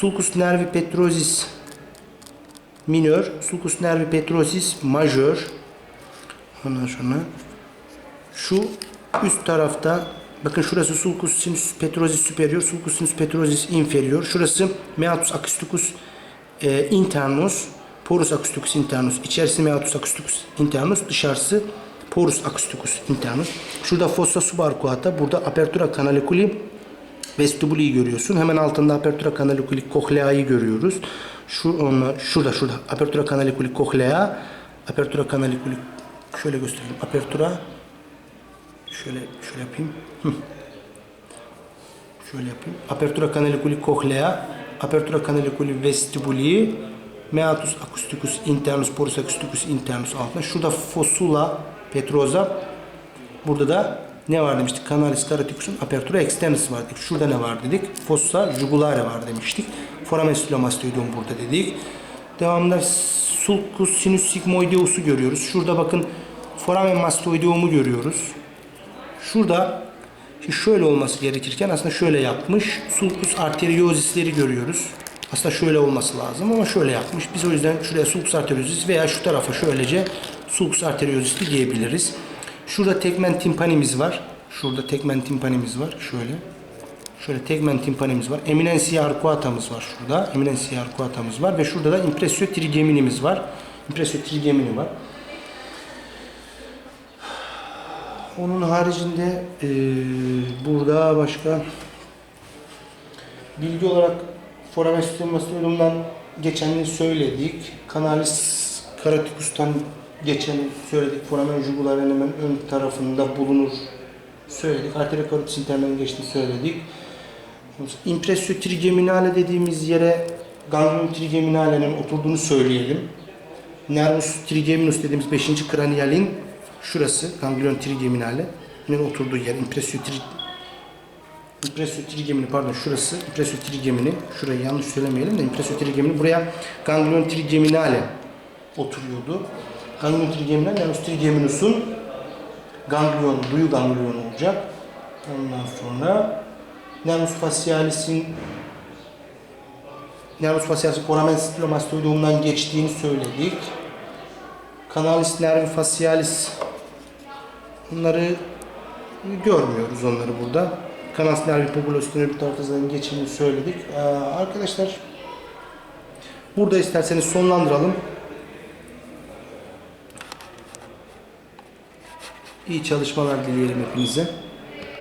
sulcus nervi petrosis minör, sulcus nervi petrosis majör. Ondan sonra şu üst tarafta bakın şurası sulcus sinus petrosis superior, sulcus sinus petrosis inferior. Şurası meatus acousticus e, internus, porus acousticus internus. İçerisi meatus acousticus internus, dışarısı porus acousticus internus. Şurada fossa subarcuata, burada apertura canaliculi vestibuli'yi görüyorsun. Hemen altında apertura canaliculi cochlea'yı görüyoruz. Şu onunla şurada şurada apertura canaliculi cochlea, apertura canaliculi şöyle göstereyim. Apertura şöyle şöyle yapayım. Şöyle yapayım. Apertura canaliculi cochlea, apertura canaliculi vestibuli, meatus acousticus internus, porus acousticus internus altında. Şurada fossula petrosa, burada da ne var demiştik? Canalis caroticus'un apertura externis var dedik. Şurada ne var dedik? Fossa jugulare var demiştik. Foramen stylomastoidum burada dedik. Devamında sulcus sinus sigmoideus'u görüyoruz. Şurada bakın foramen mastoideum'u görüyoruz. Şurada şöyle olması gerekirken aslında şöyle yapmış. Sulcus arteriosisleri görüyoruz. Aslında şöyle olması lazım ama şöyle yapmış. Biz o yüzden şuraya sulcus arteriosis veya şu tarafa şöylece sulcus arteriosisli diyebiliriz. Şurada tegmen timpanimiz var. Şurada tegmen timpanimiz var. Şöyle. Şöyle tegmen timpanimiz var. Eminensia arcuatamız var şurada. Eminensia arcuatamız var ve şurada da impressio trigeminimiz var. Impressio trigemini var. Onun haricinde eee, burada başka bilgi olarak foramen sistemastoidumdan geçenini söyledik. Canalis caroticus'tan geçeni söyledik. Foramen jugularenin hemen ön tarafında bulunur söyledik. Arteria carotis internen geçtiğini söyledik. Impressio trigeminale dediğimiz yere ganglion trigeminale'nin oturduğunu söyleyelim. Nervus trigeminus dediğimiz 5. kraniyalin şurası ganglion trigeminale'nin oturduğu yer. Impressio tri Impressio trigemini pardon şurası impressio trigemini şurayı yanlış söylemeyelim de impressio trigemini buraya ganglion trigeminale oturuyordu. Ganglion trigeminal nervus trigeminus'un ganglion, duyu ganglionu olacak. Ondan sonra nervus facialis'in nervus facialis'in foramen stylomastoideum'dan geçtiğini söyledik. Canalis nervi facialis bunları görmüyoruz onları burada. Canalis nervi populosinör bir tarafından geçtiğini söyledik. Ee, arkadaşlar burada isterseniz sonlandıralım. İyi çalışmalar dileyelim hepinize.